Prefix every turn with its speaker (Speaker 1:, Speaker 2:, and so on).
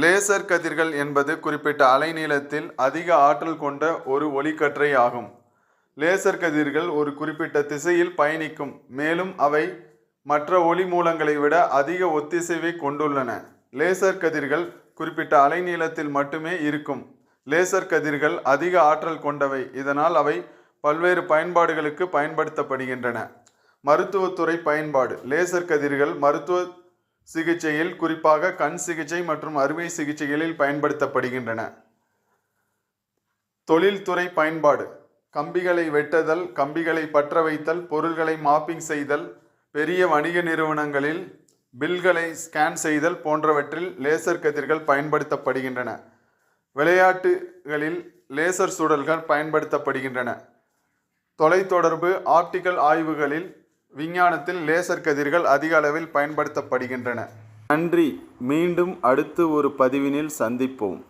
Speaker 1: Laser கதிர்கள் என்பது குறிப்பிட்ட அலைநீளத்தில் அதிக ஆற்றல் கொண்ட ஒரு ஒளிக்கற்றை ஆகும். லேசர் கதிர்கள் ஒரு குறிப்பிட்ட திசையில் பயணிக்கும் மேலும் அவை மற்ற ஒளி மூலங்களை விட அதிக ஒத்திசைவை கொண்டுள்ளன. லேசர் கதிர்கள் குறிப்பிட்ட அலைநீளத்தில் மட்டுமே இருக்கும். லேசர் கதிர்கள் அதிக ஆற்றல் கொண்டவை இதனால் அவை பல்வேறு பயன்பாடுகளுக்கு பயன்படுத்தப்படுகின்றன. மருத்துவத்துறை பயன்பாடு. லேசர் கதிர்கள் மருத்துவ சிகிச்சையில் குறிப்பாக கண் சிகிச்சை மற்றும் அறுவை சிகிச்சைகளில் பயன்படுத்தப்படுகின்றன. தொழில்துறை பயன்பாடு. கம்பிகளை வெட்டுதல் கம்பிகளை பற்ற வைத்தல் பொருள்களை மாப்பிங் செய்தல் பெரிய வணிக நிறுவனங்களில் பில்களை ஸ்கேன் செய்தல் போன்றவற்றில் லேசர் கதிர்கள் பயன்படுத்தப்படுகின்றன. விளையாட்டுகளில் லேசர் சுடல்கள் பயன்படுத்தப்படுகின்றன. தொலைத்தொடர்பு ஆப்டிக்கல் ஆய்வுகளில் விஞ்ஞானத்தில் லேசர் கதிர்கள் அதிக அளவில் பயன்படுத்தப்படுகின்றன. நன்றி. மீண்டும் அடுத்து ஒரு பதிவினில் சந்திப்போம்.